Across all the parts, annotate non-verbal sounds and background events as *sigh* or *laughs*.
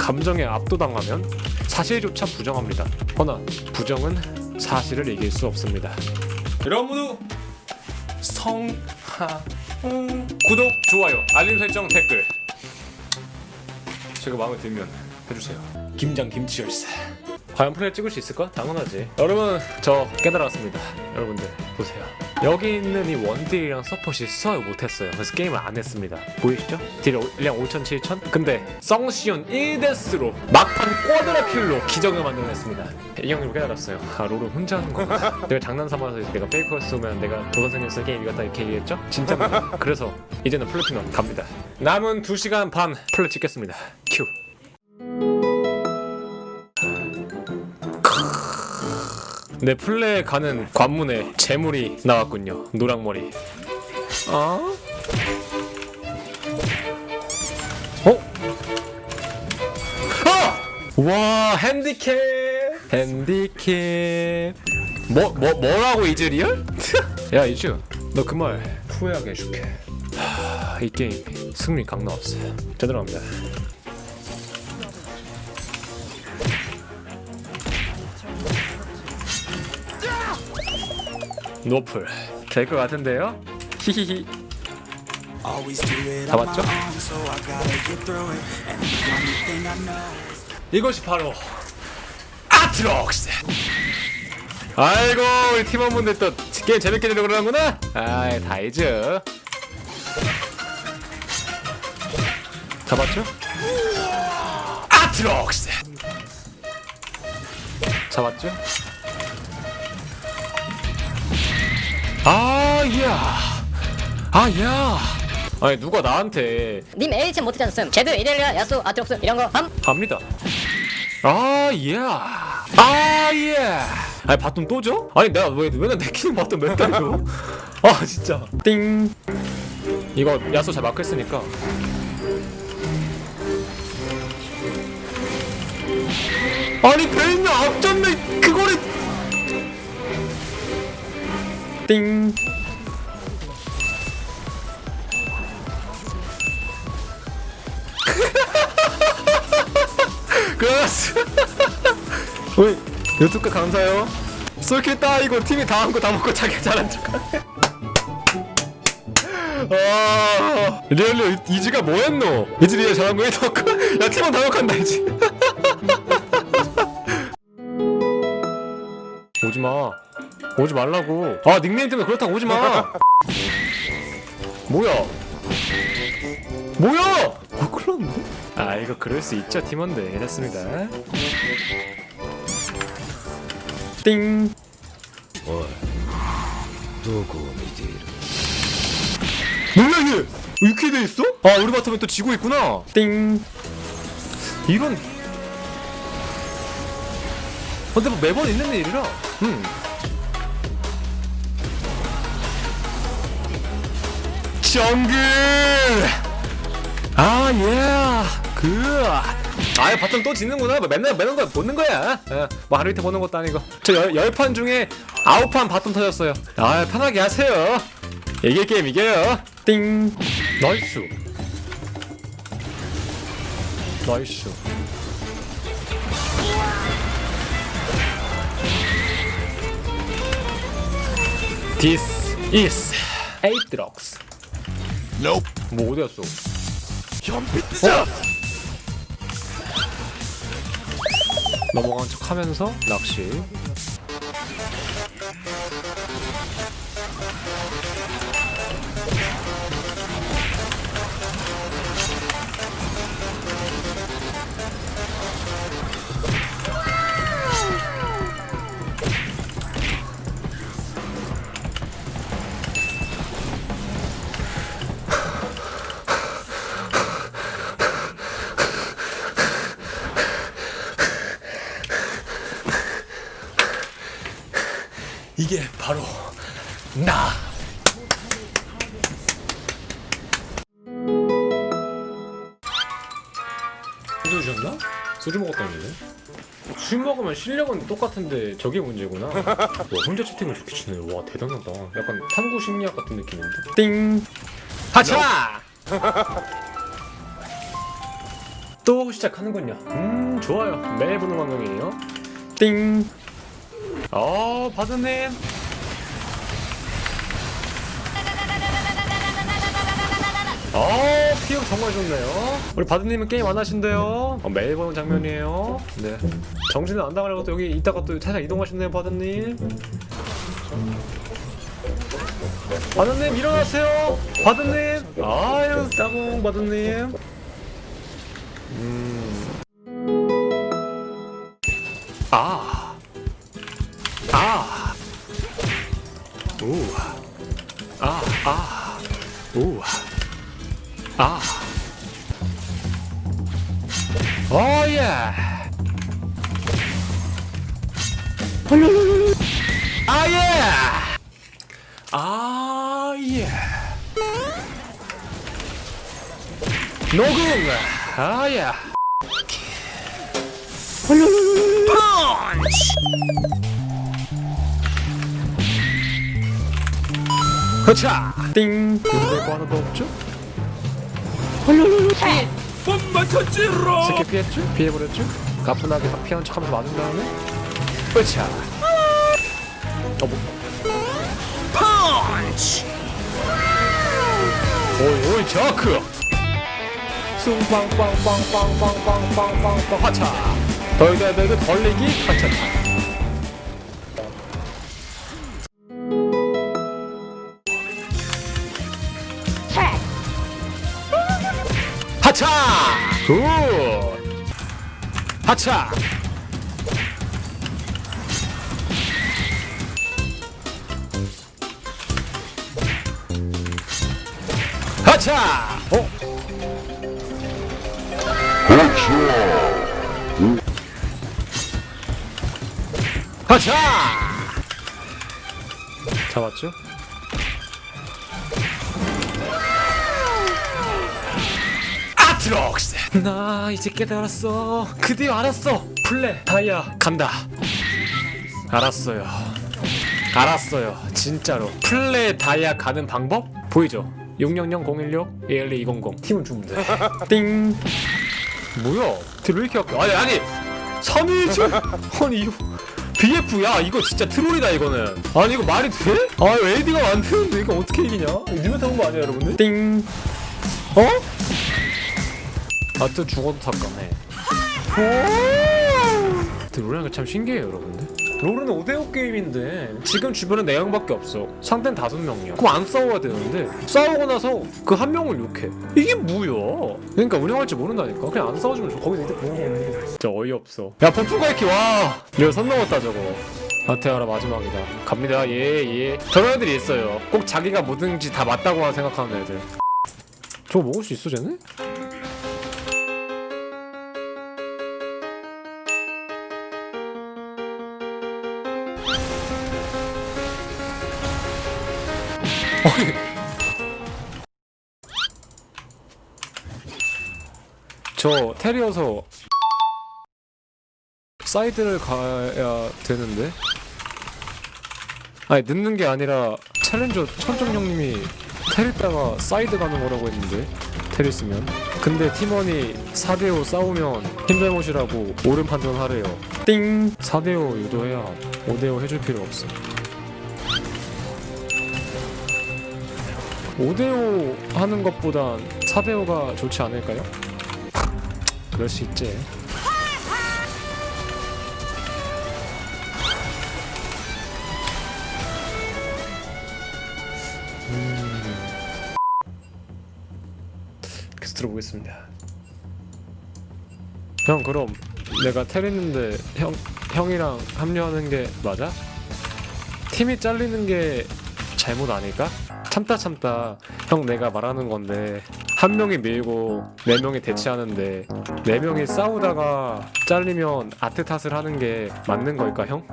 감정에 압도당하면 사실조차 부정합니다. 허나 부정은 사실을 이길 수 없습니다. 여러분 모두 성하 구독, 좋아요, 알림 설정, 댓글 제가 마음에 들면 해주세요. 김장 김치 열쇠. 과연 플레이 찍을 수 있을까? 당연하지. 여러분 저 깨달았습니다. 여러분들 보세요. 여기 있는 이 원딜이랑 서폿이 수학을 못했어요. 그래서 게임을 안 했습니다. 보이시죠? 딜량 5천, 7천? 근데 성시온 1데스로 막판 쿼드라킬로 기적을 만들어냈습니다. 이 형님 깨달았어요. 아 롤은 혼자 하는 거구나. *laughs* 내가 장난 삼아서 내가 페이커였으면 내가 도선생님서 게임 이겼다 이렇게 얘기했죠? 진짜입니다. *laughs* 그래서 이제는 플래티넘 갑니다. 남은 2시간 반 플레이 찍겠습니다. 큐. 내 플레에 가는 관문에 재물이 나왔군요. 노랑머리. 어? 어? 어! 와 핸디캡 핸디캡 뭐, 뭐, 뭐라고 이즈리얼? *laughs* 야 이즈 너 그 말 후회하게 해줄게 하, 이 게임 승리 강 나왔어요 제대로 갑니다 노플 될 것 같은데요? 히히히 다 맞죠? 이것이 바로 아트록스 아이고 우리 팀원분들 또 게임 재밌게 들으려고 그러는구나 아이 다이즈 잡았죠? 아트록스 잡았죠? 아야 아야 아니 누가 나한테 님 AHM 못하지 않았음 제드 이렐리아 야수 아트록스 이런 거 함 갑니다. 아 예. 아 예. 아니 바톤 또 줘? 아니 내가 왜 맨날 내 키는 바톤 맨날 줘? *laughs* 아 진짜. 띵. 이거 야수 잘 마크했으니까. 아니 베인이 앞전면 그거를 띵. 그라스. 우리 유튜브 감사해요. 솔킬 따이고 팀이 다 한 거 다 먹고 자기 잘한 척하네. 아, 리얼리 이지가 뭐했노? 이지 리얼 잘한 거 해놓고 야 팀원 다 욕한다 이지. 오지 말라고. 아 닉네임 때문에 그렇다고 오지 마. *laughs* 뭐야? 뭐야? 어, 큰일 났는데? 아 이거 그럴 수 있죠 팀원들 됐습니다 띵 뭐야 이게 이렇게 돼 있어? 아 우리 바텀에 또 지고 있구나 띵 이런 근데 뭐 매번 있는 일이라 음 정글 아, 예. 그. 아예 바텀 또 짓는구나. 뭐 맨날 맨날 거 보는 거야. 어, 뭐 하루 이틀 보는 것도 아니고. 저 열, 열판 중에 아홉 판 바텀 터졌어요. 아, 편하게 하세요. 이길 게임 이겨요. 띵. 나이스. 나이스. This is Aatrox. Nope. 뭐 어디 갔어? 현피트자. 넘어간 척 하면서 낚시 이게 바로 나 주셨나? 소주 먹었다는데 술 먹으면 실력은 똑같은데 저게 문제구나 *laughs* 와 혼자 채팅을 좋게 치네 와 대단하다 약간 탐구 심리학 같은 느낌인데 띵 하차 *laughs* 또 시작하는군요. 음 좋아요. 매일 보는 방송이에요. 띵. 어 바드님. 어 피형 정말 좋네요. 우리 바드님은 게임 안 하신대요. 어, 매일 보는 장면이에요. 네. 정신을 안 나가려고 또 여기 있다가 또 살짝 이동하셨네요, 바드님. 바드님 일어나세요. 바드님. 아유 따봉 바드님. 음. 아. 아. 아. 오 예. 아 예. 아 예. 녹음. 아 예. 그차 띵 근데 거 하나도 없죠? 못 맞췄지롱. 스킬 피했죠? 피해버렸죠? 가뿐하게 딱 피하는 척하면서 맞은 다음에 그차 어 뭐? 펀치. 오이 오이 저크 숭빵빵빵빵빵빵빵빵빵 하차 덜덜덜 덜리기 하차차 하차 하차 어? 하차 잡았죠? 아트록스 나 이제 깨달았어. 드디어 알았어. 플레 다이아 간다. 알았어요. 알았어요. 진짜로. 플레 다이아 가는 방법 보이죠? 600-016 11200 팀은 주면 돼띵. *laughs* 뭐야? 딜왜 이렇게. 아껴 아니 아니. 3일째 *laughs* 아니 이거 BF야 이거 진짜 트롤이다 이거는. 아니 이거 말이 돼? 아 AD가 안 되는데 이거 어떻게 이기냐? 니만 타는 거 아니야 여러분들? 띵. 어? 아또 죽어도 탑가네. 롤이라는 게 참 신기해요 여러분들. 롤은 5대5 게임인데 지금 주변에 4명밖에 없어. 상대는 5명이야. 그럼 안 싸워야 되는데 싸우고 나서 그 한 명을 욕해. 이게 뭐야? 그러니까 운영할 줄 모른다니까. 그냥 안 싸워주면 좋아. 거기서 이제 진짜 어이없어. 야 폭풍갈키 와! 내가 선 넘었다 저거. 아테아라 마지막이다. 갑니다. 예예. 저런 애들이 있어요. 꼭 자기가 뭐든지 다 맞다고 생각하는 애들. 저거 먹을 수 있어 쟤네? *laughs* 저 테리어서 사이드를 가야 되는데? 아니 늦는 게 아니라 챌린저 천정형님이 테리다가 사이드 가는 거라고 했는데 테리 쓰면? 근데 팀원이 4대5 싸우면 힘잘못이라고 옳은 판단하래요. 띵! 4대5 유도해야 5대5 해줄 필요 없어 5대5 하는 것보단 4대5가 좋지 않을까요? 그럴 수 있지 음. 계속 들어보겠습니다 형 그럼 내가 테리는데 형, 형이랑 합류하는 게 맞아? 팀이 잘리는 게 잘못 아닐까? 참다 참다. 형 내가 말하는 건데. 한 명이 밀고 네 명이 대치하는데 네 명이 싸우다가 잘리면 아트 탓을 하는 게 맞는 걸까 형?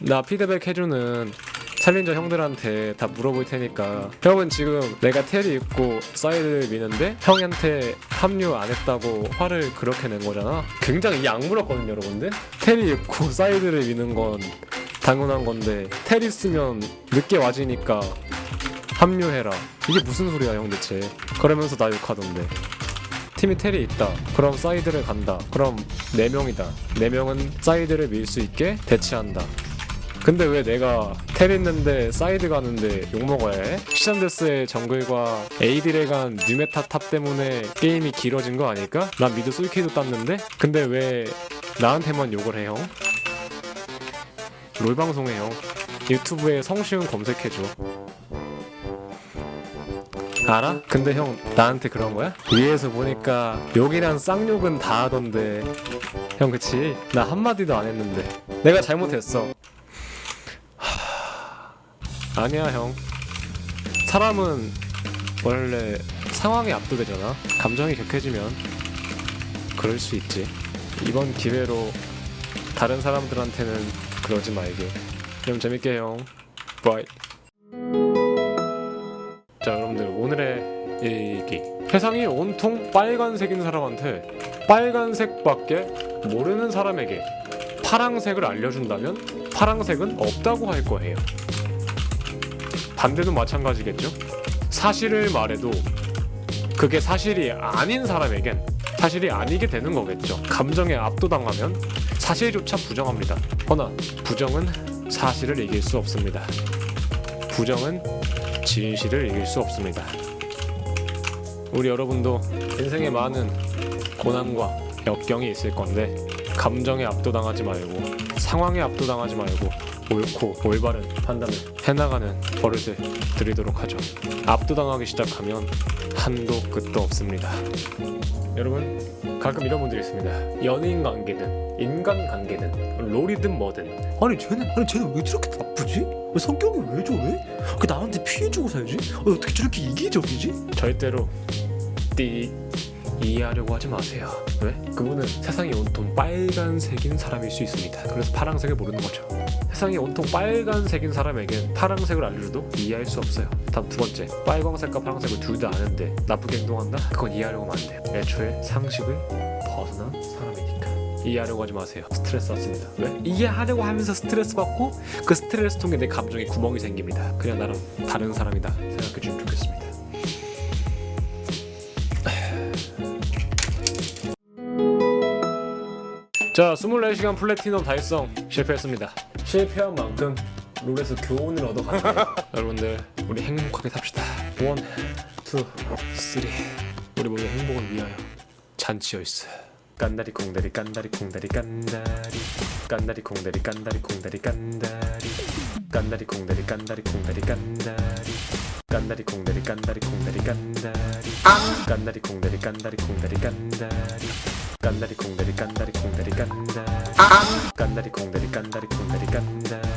나 피드백 해주는 챌린저 형들한테 다 물어볼 테니까. 형은 지금 내가 텔이 있고 사이드를 미는데 형한테 합류 안 했다고 화를 그렇게 낸 거잖아. 굉장히 약물었거든요 여러분들. 텔이 있고 사이드를 미는 건 당연한 건데 텔 있으면 늦게 와지니까 합류해라 이게 무슨 소리야 형 대체 그러면서 나 욕하던데 팀이 텔이 있다. 그럼 사이드를 간다. 그럼 4명이다. 4명은 사이드를 밀 수 있게 대치한다. 근데 왜 내가 텔 있는데 사이드 가는데 욕먹어야 해? 시전데스의 정글과 AD를 간 뉴메타 탑 때문에 게임이 길어진 거 아닐까? 난 미드 솔키도 땄는데? 근데 왜 나한테만 욕을 해 형? 롤 방송해 형 유튜브에 성시훈 검색해줘. 알아? 근데 형 나한테 그런 거야? 위에서 보니까 욕이란 쌍욕은 다 하던데. 형 그치? 나 한마디도 안 했는데. 내가 잘못했어. 하... 아니야 형. 사람은 원래 상황에 압도되잖아. 감정이 격해지면 그럴 수 있지. 이번 기회로 다른 사람들한테는 그러지 말게. 그럼 재밌게 형 바이 자 여러분들 오늘의 얘기. 세상이 온통 빨간색인 사람한테 빨간색밖에 모르는 사람에게 파랑색을 알려준다면 파랑색은 없다고 할 거예요. 반대도 마찬가지겠죠? 사실을 말해도 그게 사실이 아닌 사람에겐 사실이 아니게 되는 거겠죠. 감정에 압도당하면 사실조차 부정합니다 허나 부정은 사실을 이길 수 없습니다 부정은 진실을 이길 수 없습니다. 우리 여러분도 인생에 많은 고난과 역경이 있을 건데 감정에 압도당하지 말고 상황에 압도당하지 말고 옳고 올바른 판단을 해나가는 버릇을 들이도록 하죠. 압도당하기 시작하면 한도 끝도 없습니다. 여러분 가끔 이런 분들이 있습니다. 연인 관계든 인간 관계든 롤이든 뭐든 아니 쟤는 아니 쟤는 왜 저렇게 나쁘지? 왜 성격이 왜 저래? 그 나한테 피해주고 살지? 어, 어떻게 저렇게 이기적이지? 절대로 띠 이해하려고 하지 마세요. 왜? 그분은 세상이 온통 빨간색인 사람일 수 있습니다. 그래서 파랑색을 모르는 거죠. 세상이 온통 빨간색인 사람에겐 파랑색을 알려줘도 이해할 수 없어요. 다음 두 번째, 빨강색과 파랑색을 둘 다 아는데 나쁘게 행동한다? 그건 이해하려고 하면 안 돼요. 애초에 상식을 벗어난 사람이니까. 이해하려고 하지 마세요. 스트레스 받습니다. 왜? 이해하려고 하면서 스트레스 받고 그 스트레스 통해 내 감정에 구멍이 생깁니다. 그냥 나랑 다른 사람이다 생각해 주면 좋겠습니다. 자, 24시간 플래티넘 달성 실패했습니다. 실패한 만큼 롤에서 교훈을 얻어가는 여러분들 우리 행복하게 삽시다. 원, 투, 쓰리. 우리 모두 행복을 위하여 깐다리 깐다리 콩다리 깐다리 콩다리 깐다리 깐다리 콩다리 깐다리 콩다리 깐다리 깐다리 콩다리 깐다리 콩다리 깐다리 깐다리 콩다리 깐다리 콩다리 깐다리 깐다리 콩다리 깐다리 콩다리 깐다리 깐다리 콩다리 깐다리 콩다리 깐다리